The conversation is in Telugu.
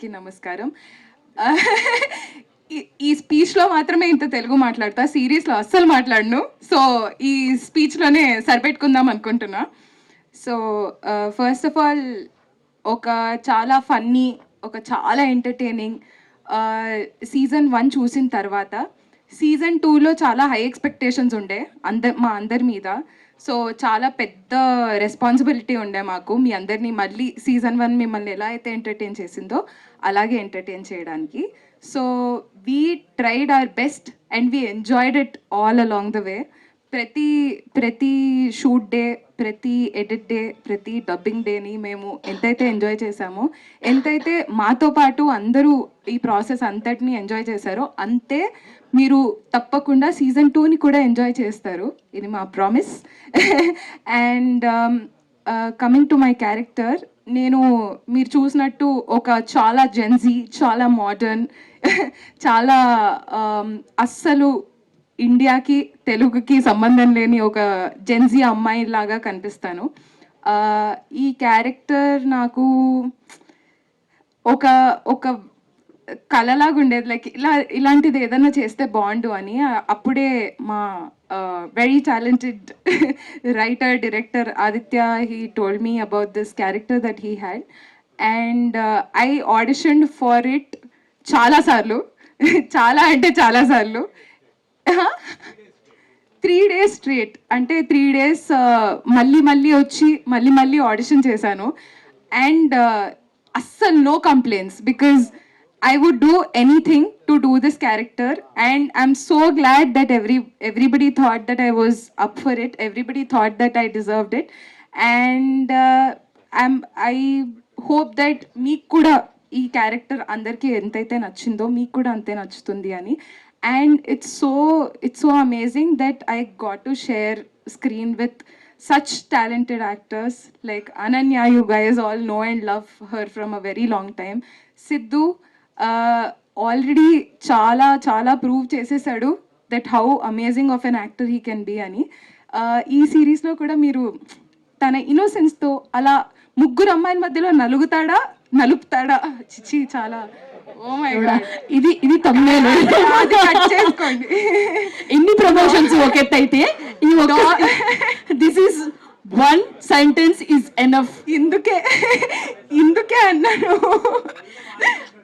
కి నమస్కారం. ఈ- ఈ స్పీచ్లో మాత్రమే ఇంత తెలుగు మాట్లాడతా సిరీస్లో అస్సలు మాట్లాడను. సో ఈ స్పీచ్లోనే సరిపెట్టుకుందాం అనుకుంటున్నా. సో ఫస్ట్ ఆఫ్ ఆల్ ఒక చాలా ఫన్నీ ఒక చాలా ఎంటర్టైనింగ్ సీజన్ వన్ చూసిన తర్వాత సీజన్ టూలో చాలా హై ఎక్స్పెక్టేషన్స్ ఉండే అందరు మా అందరి మీద. సో చాలా పెద్ద రెస్పాన్సిబిలిటీ ఉండే మాకు. మీ అందరినీ మళ్ళీ సీజన్ వన్ మిమ్మల్ని ఎలా అయితే ఎంటర్టైన్ చేసిందో అలాగే ఎంటర్టైన్ చేయడానికి. So we tried our best and we enjoyed it all along the way ప్రతి ప్రతి షూట్ డే ప్రతి ఎడిట్ డే ప్రతి డబ్బింగ్ డేని మేము ఎంతైతే ఎంజాయ్ చేశామో ఎంతైతే మాతో పాటు అందరూ ఈ ప్రాసెస్ అంతటిని ఎంజాయ్ చేశారో అంతే మీరు తప్పకుండా సీజన్ టూని కూడా ఎంజాయ్ చేస్తారు. ఇది మా promise. And coming to my character నేను మీరు చూసినట్టు ఒక చాలా జెన్జీ చాలా మోడర్న్ చాలా um, అస్సలు ఇండియాకి తెలుగుకి సంబంధం లేని ఒక జెన్జీ అమ్మాయి లాగా కనిపిస్తాను. ఈ క్యారెక్టర్ నాకు ఒక ఒక కళలాగా ఉండేది. లైక్ ఇలా ఇలాంటిది ఏదైనా చేస్తే బాగుండు అని అప్పుడే మా very talented writer director Aditya he told me about this character that he had and I audition for it చాలాసార్లు చాలా అంటే చాలాసార్లు త్రీ డేస్ స్ట్రేట్ అంటే త్రీ డేస్ మళ్ళీ మళ్ళీ వచ్చి మళ్ళీ మళ్ళీ ఆడిషన్ చేశాను. అండ్ అస్సలు no complaints because I would do anything to do this character and I'm so glad that every everybody thought that I was up for it everybody thought that I deserved it and I'm I hope that మీకు కూడా ఈ క్యారెక్టర్ అందరికీ ఎంతైతే నచ్చిందో మీకు కూడా అంతే నచ్చుతుంది అని. And it's so it's so amazing that I got to share screen with such talented actors. Like Ananya, you guys all know and love her from a very long time. Sidhu already చాలా చాలా ప్రూవ్ చేసేసాడు that how amazing of an actor he can be అని ఈ సిరీస్లో కూడా మీరు తన ఇన్నోసెన్స్తో అలా ముగ్గురు అమ్మాయిల మధ్యలో నలుగుతాడా? నలుపుతాడా? చిచి చాలా ఇది ఇది కట్ చేసుకోండి. ఎన్ని ప్రమోషన్స్ ఒకెత్తైతే ఈ ఒక this is one sentence is enough ఇందుకే ఇందుకే అన్నాను.